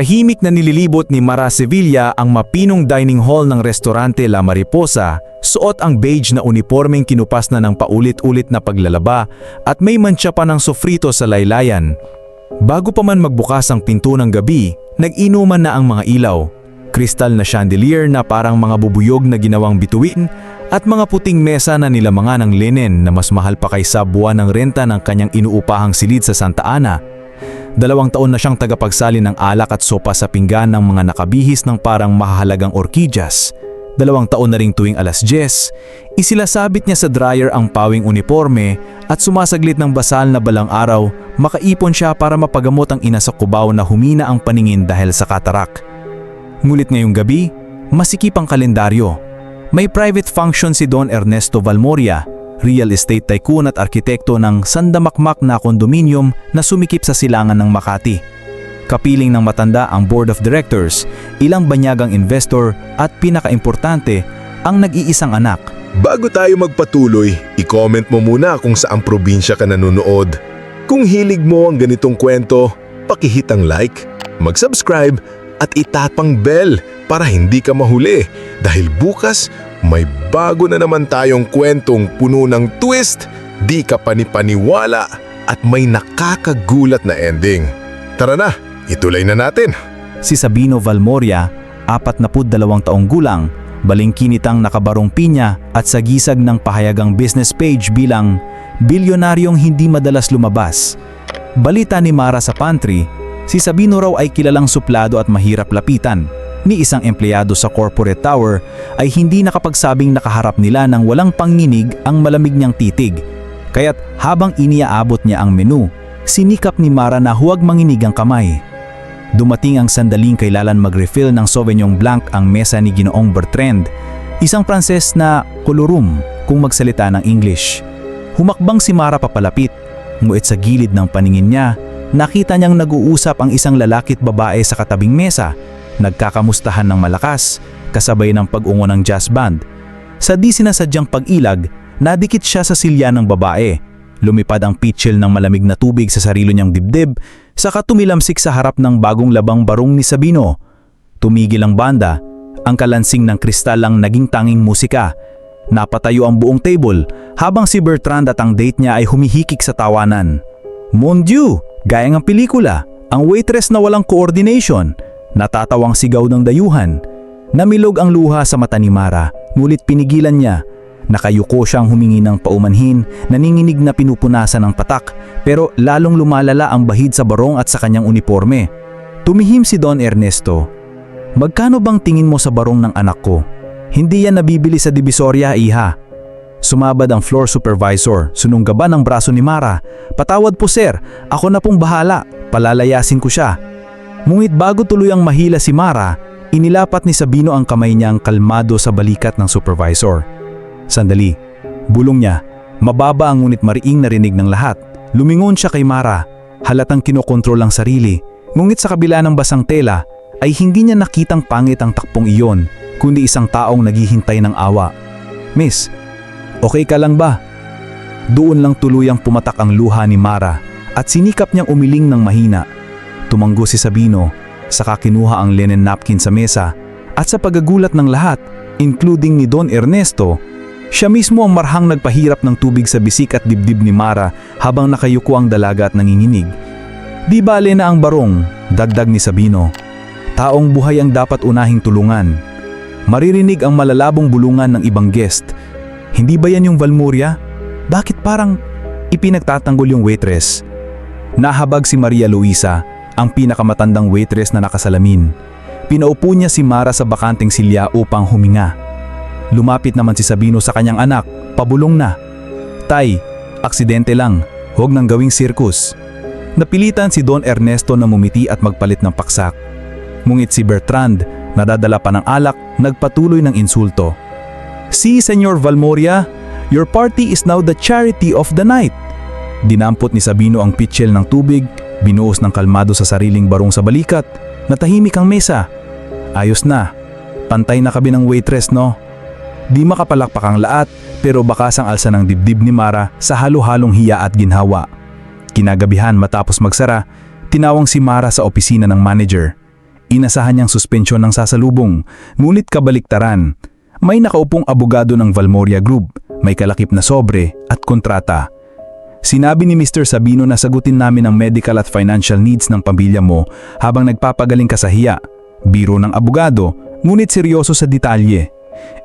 Tahimik na nililibot ni Mara Sevilla ang mapinong dining hall ng restaurante La Mariposa, suot ang beige na uniformeng kinupas na ng paulit-ulit na paglalaba at may mantsa pa ng sofrito sa laylayan. Bago pa man magbukas ang pinto ng gabi, nag-inuman na ang mga ilaw. Kristal na chandelier na parang mga bubuyog na ginawang bituin at mga puting mesa na nilamangan ng linen na mas mahal pa kaysa buwan ng renta ng kanyang inuupahang silid sa Santa Ana. Dalawang taon na siyang tagapagsali ng alak at sopa sa pinggan ng mga nakabihis ng parang mahahalagang orkidyas. Dalawang taon na ring tuwing alas 10, isilasabit niya sa dryer ang pawing uniforme at sumasaglit ng basal na balang araw, makaipon siya para mapagamot ang ina sa kubaw na humina ang paningin dahil sa katarak. Ngulit ngayong gabi, masikip ang kalendaryo. May private function si Don Ernesto Valmoria, real estate tycoon at arkitekto ng sandamakmak na kondominium na sumikip sa silangan ng Makati. Kapiling ng matanda ang board of directors, ilang banyagang investor at pinakaimportante, ang nag-iisang anak. Bago tayo magpatuloy, i-comment mo muna kung saang probinsya ka nanonood. Kung hilig mo ang ganitong kwento, pakihit ang like, mag-subscribe at itatpang bell para hindi ka mahuli dahil bukas may bago na naman tayong kwentong puno ng twist, di ka panipaniwala at may nakakagulat na ending. Tara na, ituloy na natin. Si Sabino Valmoria, 42 taong gulang, balingkinitang nakabarong pinya at sagisag ng pahayagang business page bilang bilyonaryong hindi madalas lumabas. Balita ni Mara sa pantry, si Sabino raw ay kilalang suplado at mahirap lapitan. Ni isang empleyado sa corporate tower ay hindi nakapagsabing nakaharap nila ng walang panginig ang malamig niyang titig. Kaya't habang iniaabot niya ang menu, sinikap ni Mara na huwag manginig ang kamay. Dumating ang sandaling kailalan mag-refill ng Sauvignon Blanc ang mesa ni Ginoong Bertrand, isang Pranses na kolorum kung magsalita ng English. Humakbang si Mara papalapit, nguit sa gilid ng paningin niya, nakita niyang nag-uusap ang isang lalaki at babae sa katabing mesa, nagkakamustahan ng malakas, kasabay ng pag-ungo ng jazz band. Sa di sinasadyang pag-ilag, nadikit siya sa silya ng babae. Lumipad ang pitchel ng malamig na tubig sa sarilo niyang dibdib, saka tumilamsik sa harap ng bagong labang barong ni Sabino. Tumigil ang banda, ang kalansing ng kristal ang naging tanging musika. Napatayo ang buong table habang si Bertrand at ang date niya ay humihikik sa tawanan. Mon Dieu! Gaya ng pelikula, ang waitress na walang coordination, natatawang sigaw ng dayuhan. Namilog ang luha sa mata ni Mara, ngulit pinigilan niya. Nakayuko siyang humingi ng paumanhin, naninginig na pinupunasan ng patak, pero lalong lumalala ang bahid sa barong at sa kanyang uniforme. Tumihim si Don Ernesto. Magkano bang tingin mo sa barong ng anak ko? Hindi yan nabibili sa Divisoria, iha. Sumabad ang floor supervisor, sununggaba ng braso ni Mara. Patawad po sir, ako na pong bahala, palalayasin ko siya. Ngunit bago tuluyang mahila si Mara, inilapat ni Sabino ang kamay niyang kalmado sa balikat ng supervisor. Sandali, bulong niya, mababa ang ngunit mariing narinig ng lahat. Lumingon siya kay Mara, halatang kinokontrol ang sarili. Ngunit sa kabila ng basang tela, ay hindi niya nakitang pangit ang takpong iyon, kundi isang taong naghihintay ng awa. Miss, Okay ka lang ba? Doon lang tuluyang pumatak ang luha ni Mara at sinikap niyang umiling ng mahina. Tumanggo si Sabino, saka kinuha ang linen napkin sa mesa at sa pagagulat ng lahat, including ni Don Ernesto, siya mismo ang marhang nagpahirap ng tubig sa bisik at dibdib ni Mara habang nakayuko ang dalaga at nanginginig. Di bale na ang barong, dagdag ni Sabino. Taong buhay ang dapat unahing tulungan. Maririnig ang malalabong bulungan ng ibang guest hindi ba yan yung Valmuria? Bakit parang ipinagtatanggol yung waitress? Nahabag si Maria Luisa, ang pinakamatandang waitress na nakasalamin. Pinaupo niya si Mara sa bakanteng silya upang huminga. Lumapit naman si Sabino sa kanyang anak, pabulong na. Tay, aksidente lang, huwag nang gawing sirkus. Napilitan si Don Ernesto na mumiti at magpalit ng paksak. Ngunit si Bertrand, nadadala pa ng alak, nagpatuloy ng insulto. See, Senyor Valmoria, your party is now the charity of the night. Dinampot ni Sabino ang pitchel ng tubig, binuos ng kalmado sa sariling barong sa balikat, natahimik ang mesa. Ayos na, pantay na kabi ng waitress no? Di makapalakpak ang laat, pero bakas ang alsa ng dibdib ni Mara sa halo-halong hiya at ginhawa. Kinagabihan matapos magsara, tinawang si Mara sa opisina ng manager. Inasahan niyang suspensyon ng sasalubong, ngunit kabaliktaran. May nakaupong abogado ng Valmoria Group, may kalakip na sobre at kontrata. Sinabi ni Mr. Sabino na sagutin namin ang medical at financial needs ng pamilya mo habang nagpapagaling ka sa hiya. Biro ng abogado, ngunit seryoso sa detalye.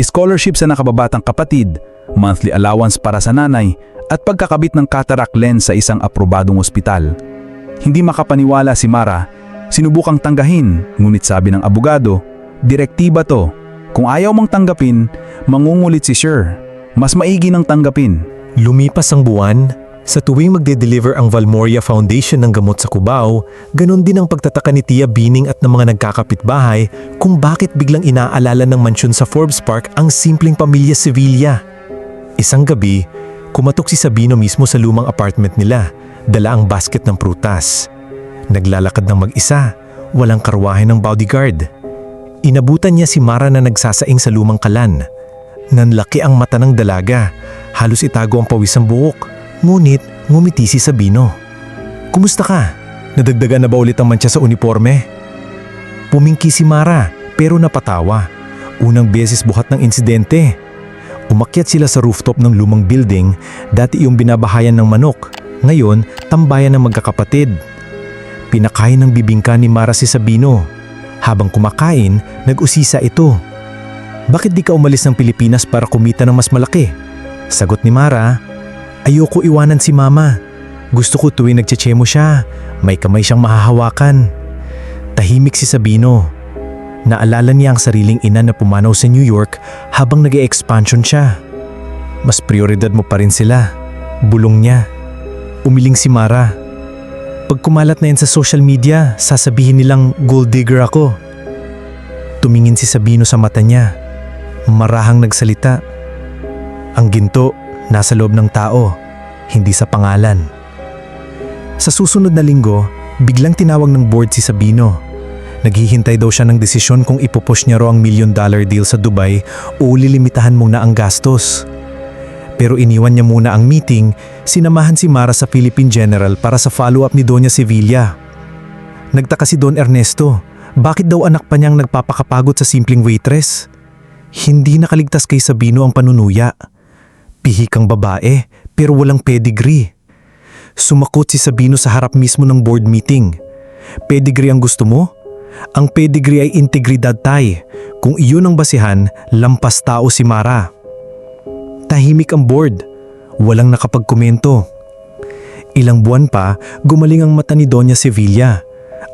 Scholarship sa nakababatang kapatid, monthly allowance para sa nanay, at pagkakabit ng cataract lens sa isang aprobadong ospital. Hindi makapaniwala si Mara, sinubukang tanggahin, ngunit sabi ng abogado, direktiba to. Kung ayaw mang tanggapin, mangungulit si Sir. Mas maigi nang tanggapin. Lumipas ang buwan, sa tuwing magde-deliver ang Valmoria Foundation ng gamot sa Cubao, ganon din ang pagtataka ni Tia Bining at ng mga nagkakapitbahay kung bakit biglang inaalala ng mansyon sa Forbes Park ang simpleng pamilya Sevilla. Isang gabi, kumatok si Sabino mismo sa lumang apartment nila, dala ang basket ng prutas. Naglalakad ng mag-isa, walang karwahe ng bodyguard. Inabutan niya si Mara na nagsasaing sa lumang kalan. Nanlaki ang mata ng dalaga, halos itago ang pawis ang buhok. Ngunit ngumiti si Sabino. Kumusta ka? Nadagdagan na ba ulit ang mantsa sa uniforme? Pumingki si Mara pero napatawa. Unang beses buhat ng insidente. Umakyat sila sa rooftop ng lumang building, dati yung binabahayan ng manok. Ngayon, tambayan ng magkakapatid. Pinakain ng bibingka ni Mara si Sabino. Habang kumakain, nag-usisa ito. Bakit di ka umalis ng Pilipinas para kumita ng mas malaki? Sagot ni Mara, Ayoko iwanan si mama. Gusto ko tuwing nagtsetsemo siya, may kamay siyang mahahawakan. Tahimik si Sabino. Naalala niya ang sariling ina na pumanaw sa New York habang nag expansion siya. Mas prioridad mo pa rin sila. Bulong niya. Umiling si Mara. Pag kumalat na yan sa social media, sasabihin nilang gold digger ako. Tumingin si Sabino sa mata niya. Marahang nagsalita. Ang ginto, nasa loob ng tao, hindi sa pangalan. Sa susunod na linggo, biglang tinawag ng board si Sabino. Naghihintay daw siya ng desisyon kung ipopush niya raw ang million dollar deal sa Dubai o lilimitahan muna ang gastos. Pero iniwan niya muna ang meeting, sinamahan si Mara sa Philippine General para sa follow-up ni Doña Sevilla. Nagtaka si Don Ernesto, bakit daw anak pa niyang nagpapakapagod sa simpleng waitress? Hindi nakaligtas kay Sabino ang panunuya. Pihikang babae pero walang pedigree. Sumakot si Sabino sa harap mismo ng board meeting. Pedigree ang gusto mo? Ang pedigree ay integridad tay. Kung iyon ang basihan, lampas tao si Mara. Tahimik ang board. Walang nakapagkomento. Ilang buwan pa, gumaling ang mata ni Doña Sevilla.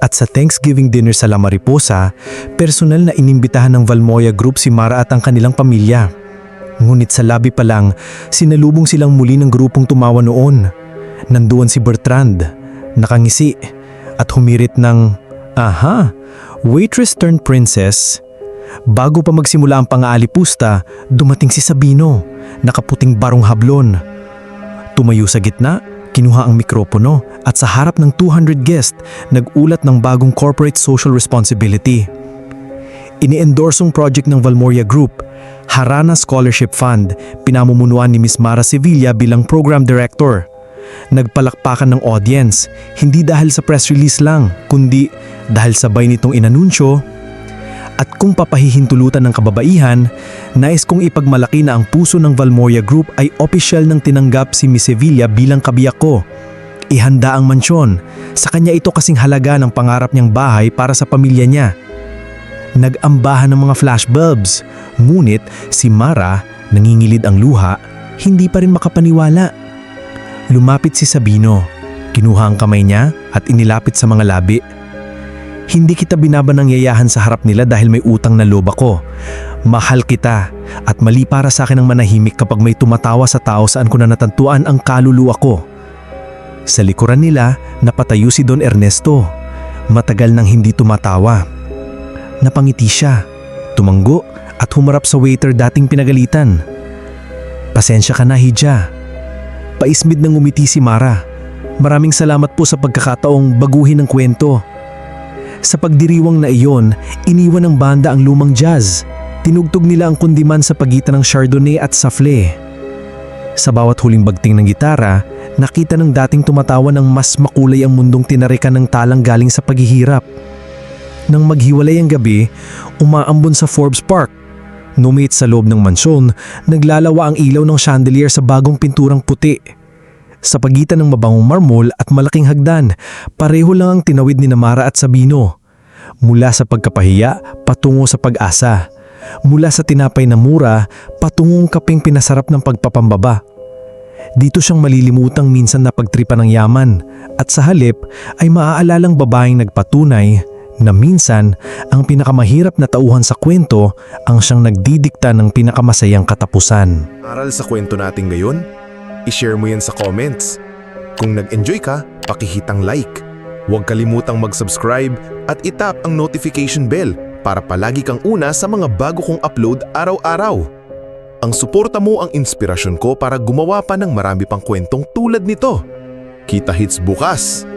At sa Thanksgiving dinner sa La Mariposa, personal na inimbitahan ng Valmoya Group si Mara at ang kanilang pamilya. Ngunit sa labi pa lang, sinalubong silang muli ng grupong tumawa noon. Nanduan si Bertrand, nakangisi, at humirit ng, Aha, waitress turned princess. Bago pa magsimula ang pang-aalipusta, dumating si Sabino, nakaputing barong hablon. Tumayo sa gitna, kinuha ang mikropono at sa harap ng 200 guest, nag-ulat ng bagong corporate social responsibility. Ini-endorsong project ng Valmoria Group, Harana Scholarship Fund, pinamumunuan ni Ms. Mara Sevilla bilang program director. Nagpalakpakan ng audience, hindi dahil sa press release lang, kundi dahil sabay nitong inanunsyo at kung papahihintulutan ng kababaihan, nais kong ipagmalaki na ang puso ng Valmoria Group ay opisyal ng tinanggap si Miss Sevilla bilang kabiyak ko. Ihanda ang mansyon. Sa kanya ito kasing halaga ng pangarap niyang bahay para sa pamilya niya. Nag-ambahan ng mga flashbulbs, ngunit si Mara, nangingilid ang luha, hindi pa rin makapaniwala. Lumapit si Sabino, kinuha ang kamay niya at inilapit sa mga labi. Hindi kita binabanang yayahan sa harap nila dahil may utang na loob ako. Mahal kita at mali para sa akin ang manahimik kapag may tumatawa sa tao saan ko na natantuan ang kaluluwa ko. Sa likuran nila, napatayo si Don Ernesto. Matagal nang hindi tumatawa. Napangiti siya, tumanggo at humarap sa waiter dating pinagalitan. Pasensya ka na, Hija. Paismid nang umiti si Mara. Maraming salamat po sa pagkakataong baguhin ang kwento. Sa pagdiriwang na iyon, iniwan ng banda ang lumang jazz. Tinugtog nila ang kundiman sa pagitan ng Chardonnay at Safle. Sa bawat huling bagting ng gitara, nakita ng dating tumatawa ng mas makulay ang mundong tinarikan ng talang galing sa paghihirap. Nang maghiwalay ang gabi, umaambon sa Forbes Park. Numit sa loob ng mansyon, naglalawa ang ilaw ng chandelier sa bagong pinturang puti. Sa pagitan ng mabangong marmol at malaking hagdan, pareho lang ang tinawid ni Namara at Sabino. Mula sa pagkapahiya, patungo sa pag-asa. Mula sa tinapay na mura, patungong kaping pinasarap ng pagpapambaba. Dito siyang malilimutang minsan na pagtripa ng yaman at sa halip ay maaalalang babaeng nagpatunay na minsan ang pinakamahirap na tauhan sa kwento ang siyang nagdidikta ng pinakamasayang katapusan. Aral sa kwento natin ngayon? I-share mo yan sa comments. Kung nag-enjoy ka, pakihitang like. Huwag kalimutang mag-subscribe at itap ang notification bell para palagi kang una sa mga bago kong upload araw-araw. Ang suporta mo ang inspirasyon ko para gumawa pa ng marami pang kwentong tulad nito. Kita hits bukas!